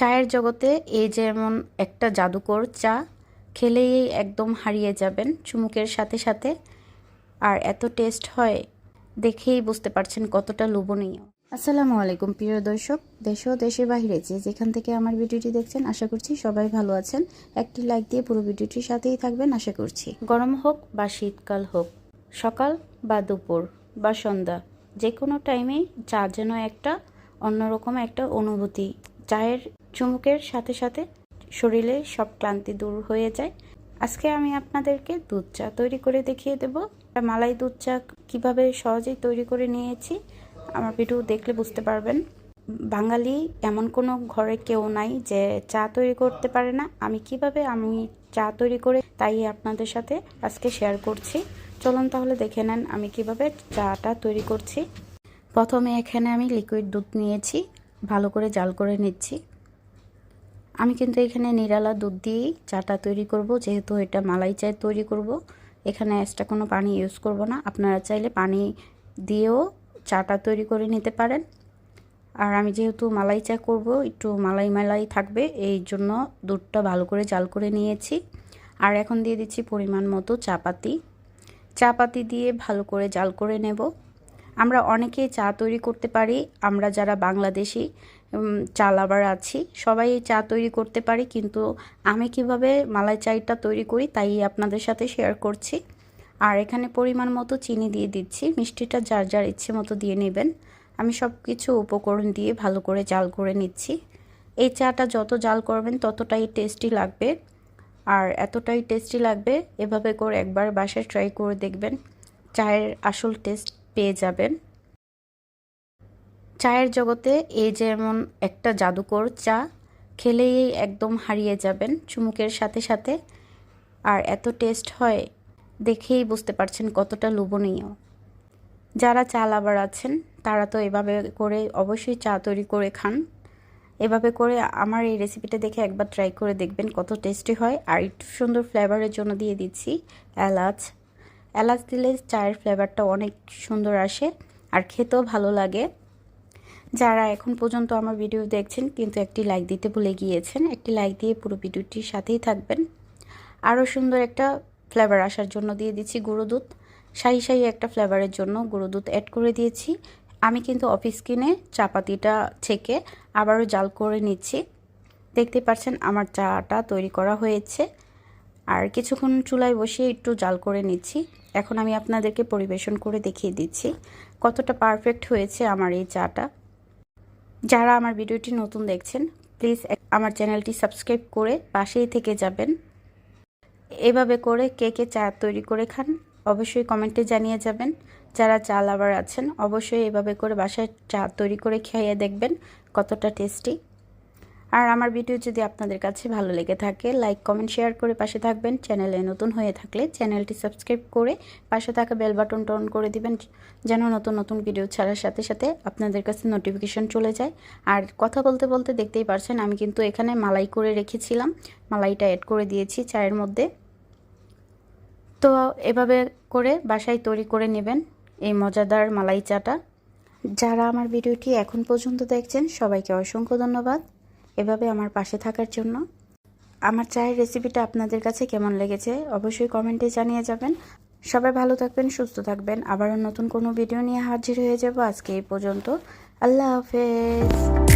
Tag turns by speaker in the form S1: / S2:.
S1: চায়ের জগতে এই যেমন একটা জাদুকর চা খেলেই একদম হারিয়ে যাবেন চুমুকের সাথে সাথে। আর এত টেস্ট হয়, দেখেই বুঝতে পারছেন কতটা লোভনীয়। আসসালামু আলাইকুম, প্রিয় দর্শক, দেশ ও দেশের বাইরে যে যেখান থেকে আমার ভিডিওটি দেখছেন, আশা করছি সবাই ভালো আছেন। একটি লাইক দিয়ে পুরো ভিডিওটির সাথেই থাকবেন, আশা করছি। গরম হোক বা শীতকাল হোক, সকাল বা দুপুর বা সন্ধ্যা যে কোনো টাইমে চা যেন একটা অন্যরকম একটা অনুভূতি। চায়ের চুমুকের সাথে সাথে শরীরে সব ক্লান্তি দূর হয়ে যায়। আজকে আমি আপনাদেরকে দুধ চা তৈরি করে দেখিয়ে দেব। মালাই দুধ চা কীভাবে সহজেই তৈরি করে নিয়েছি, আমার ভিডিও দেখলে বুঝতে পারবেন। বাঙালি এমন কোনো ঘরে কেউ নাই যে চা তৈরি করতে পারে না। আমি কীভাবে আমি চা তৈরি করে তাই আপনাদের সাথে আজকে শেয়ার করছি। চলুন তাহলে দেখে নেন আমি কীভাবে চাটা তৈরি করছি। প্রথমে এখানে আমি লিকুইড দুধ নিয়েছি, ভালো করে জাল করে নিচ্ছি। আমি কিন্তু এখানে নিরালা দুধ দিয়েই চাটা তৈরি করব, যেহেতু এটা মালাই চায় তৈরি করব। এখানে এক্সট্রা কোনো পানি ইউজ করব না। আপনারা চাইলে পানি দিয়েও চাটা তৈরি করে নিতে পারেন। আর আমি যেহেতু মালাই চা করব, একটু মালাই মালাই থাকবে, এই জন্য দুধটা ভালো করে জাল করে নিয়েছি। আর এখন দিয়ে দিচ্ছি পরিমাণ মতো চাপাতি। চাপাতি দিয়ে ভালো করে জাল করে নেব। আমরা অনেকেই চা তৈরি করতে পারি। আমরা যারা বাংলাদেশি চা লাভার আছি। সবাই চা তৈরি করতে পারি, কিন্তু আমি কীভাবে মালাই চাইটা তৈরি করি তাই আপনাদের সাথে শেয়ার করছি। আর এখানে পরিমাণ মতো চিনি দিয়ে দিচ্ছি। মিষ্টিটা যার যার ইচ্ছে মতো দিয়ে নেবেন। আমি সব কিছু উপকরণ দিয়ে ভালো করে জাল করে নিচ্ছি। এই চাটা যত জাল করবেন ততটাই টেস্টি লাগবে। আর এতটাই টেস্টি লাগবে, এভাবে করে একবার বাসায় ট্রাই করে দেখবেন। চায়ের আসল টেস্ট পেয়ে যাবেন। চায়ের জগতে এই যেমন একটা জাদুকর চা, খেলেই একদম হারিয়ে যাবেন চুমুকের সাথে সাথে। আর এত টেস্ট হয়, দেখেই বুঝতে পারছেন কতটা লোভনীয়। যারা চা লাভার আছেন, তারা তো এভাবে করে অবশ্যই চা তৈরি করে খান। এভাবে করে আমার এই রেসিপিটা দেখে একবার ট্রাই করে দেখবেন কত টেস্টি হয়। আর একটু সুন্দর ফ্লেভারের জন্য দিয়ে দিচ্ছি এলাচ। এলাচ দিলে চায়ের ফ্লেভারটা অনেক সুন্দর আসে, আর খেতেও ভালো লাগে। যারা এখন পর্যন্ত আমার ভিডিও দেখছেন, কিন্তু একটি লাইক দিতে ভুলে গিয়েছেন, একটি লাইক দিয়ে পুরো ভিডিওটির সাথেই থাকবেন। আরও সুন্দর একটা ফ্লেভার আসার জন্য দিয়ে দিচ্ছি গুঁড়ো দুধ। শাহি শাহি একটা ফ্লেভারের জন্য গুঁড়ো দুধ অ্যাড করে দিয়েছি। আমি কিন্তু অফিস কিনে চাপাতিটা ছেঁকে আবারও জাল করে নিচ্ছি। দেখতে পাচ্ছেন আমার চাটা তৈরি করা হয়েছে। আর কিছুক্ষণ চুলায় বসিয়ে একটু জাল করে নিচ্ছি। এখন আমি আপনাদেরকে পরিবেশন করে দেখিয়ে দিচ্ছি কতটা পারফেক্ট হয়েছে আমার এই চাটা। যারা আমার ভিডিওটি নতুন দেখছেন প্লিজ আমার চ্যানেলটি সাবস্ক্রাইব করে পাশেই থেকে যাবেন। এভাবে করে কে কে চা তৈরি করে খান, অবশ্যই কমেন্টে জানিয়ে যাবেন। যারা চা লাভার আছেন, অবশ্যই এভাবে করে বাসায় চা তৈরি করে খাইয়ে দেখবেন কতটা টেস্টি আর আমার ভিডিও যদি আপনাদের কাছে ভালো লেগে থাকে লাইক কমেন্ট শেয়ার করে পাশে থাকবেন। চ্যানেলে নতুন হয়ে থাকলে চ্যানেলটি সাবস্ক্রাইব করে পাশে থাকা বেল বাটন টন করে দিবেন, যেন নতুন নতুন ভিডিও ছাড়ার সাথে সাথে আপনাদের কাছে নোটিফিকেশন চলে যায়। আর কথা বলতে বলতে দেখতেই পারছেন, আমি কিন্তু এখানে মালাই করে রেখেছিলাম। মালাইটা অ্যাড করে দিয়েছি চায়ের মধ্যে। তো এভাবে করে বাসায় তৈরি করে নেবেন এই মজাদার মালাই চাটা। যারা আমার ভিডিওটি এখন পর্যন্ত দেখছেন, সবাইকে অসংখ্য ধন্যবাদ। এভাবে আমার পাশে থাকার জন্য। আমার চায়ের রেসিপিটা আপনাদের কাছে কেমন লেগেছে অবশ্যই কমেন্টে জানিয়ে যাবেন। সবাই ভালো থাকবেন, সুস্থ থাকবেন। আবারও নতুন কোনো ভিডিও নিয়ে হাজির হয়ে যাব। আজকে এই পর্যন্ত। আল্লাহ হাফেজ।